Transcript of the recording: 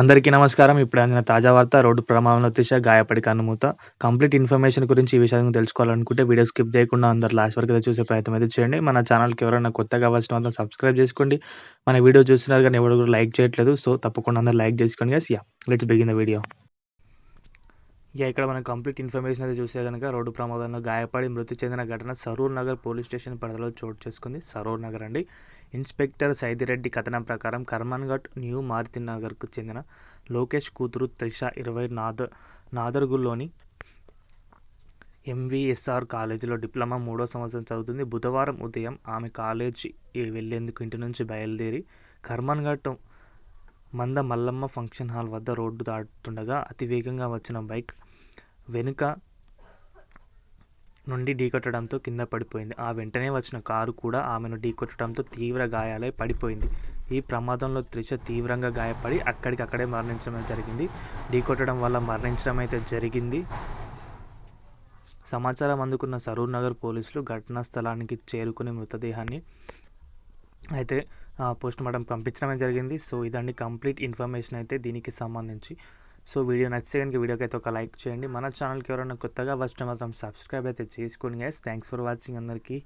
అందరికీ నమస్కారం. ఇప్పుడు అందిన తాజా వార్త రోడ్డు ప్రమాదంలో త్రిష గాయపడి కన్నుమూత. కంప్లీట్ ఇన్ఫర్మేషన్ గురించి ఈ విషయం తెలుసుకోవాలనుకుంటే వీడియో స్కిప్ చేయకుండా అందరు లాస్ట్ వరకు అయితే చూసే ప్రయత్నం అయితే చేయండి. మన ఛానల్‌కి ఎవరైనా కొత్తగా వచ్చిన వాళ్ళని సబ్స్క్రైబ్ చేసుకోండి. మన వీడియో చూస్తున్నారు కానీ ఎవరు కూడా లైక్ చేయట్లేదు. సో తప్పకుండా అందరు లైక్ చేసుకోండి yeah yeah! Let's begin the video. ఇక ఇక్కడ మనం కంప్లీట్ ఇన్ఫర్మేషన్ అయితే చూస్తే కనుక రోడ్డు ప్రమాదంలో గాయపడి మృతి చెందిన ఘటన సరూర్ నగర్ పోలీస్ స్టేషన్ పరిధిలో చోటు చేసుకుంది. సరూర్ నగర్ అండి. ఇన్స్పెక్టర్ సైదిరెడ్డి కథనం ప్రకారం కర్మన్ఘట్ న్యూ మారుతి నగర్కు చెందిన లోకేష్ కూతురు త్రిష ఇరవై నాద నాదర్గుల్లోని ఎంవీఎస్ఆర్ కాలేజీలో డిప్లొమా మూడో సంవత్సరం చదువుతుంది. బుధవారం ఉదయం ఆమె కాలేజీ వెళ్ళేందుకు ఇంటి నుంచి బయలుదేరి Karmanghat Manda Mallamma function hall road road దాటుతుండగా అతివేగంగా వచ్చిన బైక్ వెనుక నుండి ఢీకొట్టడంతో కింద పడిపోయింది. ఆ వెంటనే వచ్చిన కారు కూడా ఆమెను ఢీకొట్టడంతో తీవ్ర గాయాలై పడిపోయింది. ఈ ప్రమాదంలో త్రిష తీవ్రంగా గాయపడి అక్కడికక్కడే మరణించడం జరిగింది. ఢీకొట్టడం వల్ల మరణించడం అయితే జరిగింది. సమాచారం అందుకున్న సరూర్ నగర్ పోలీసులు ఘటనా స్థలానికి చేరుకుని మృతదేహాన్ని అయితే పోస్ట్మార్టం పంపించడమే జరిగింది. సో ఇదండి కంప్లీట్ ఇన్ఫర్మేషన్ అయితే దీనికి సంబంధించి. సో వీడియో నచ్చితే కనుక వీడియోకి అయితే ఒక లైక్ చేయండి. మన ఛానల్‌కి ఎవరైనా కొత్తగా వచ్చిన మాత్రం సబ్స్క్రైబ్ అయితే చేసుకోండి గైస్. థ్యాంక్స్ ఫర్ వాచింగ్ అందరికీ.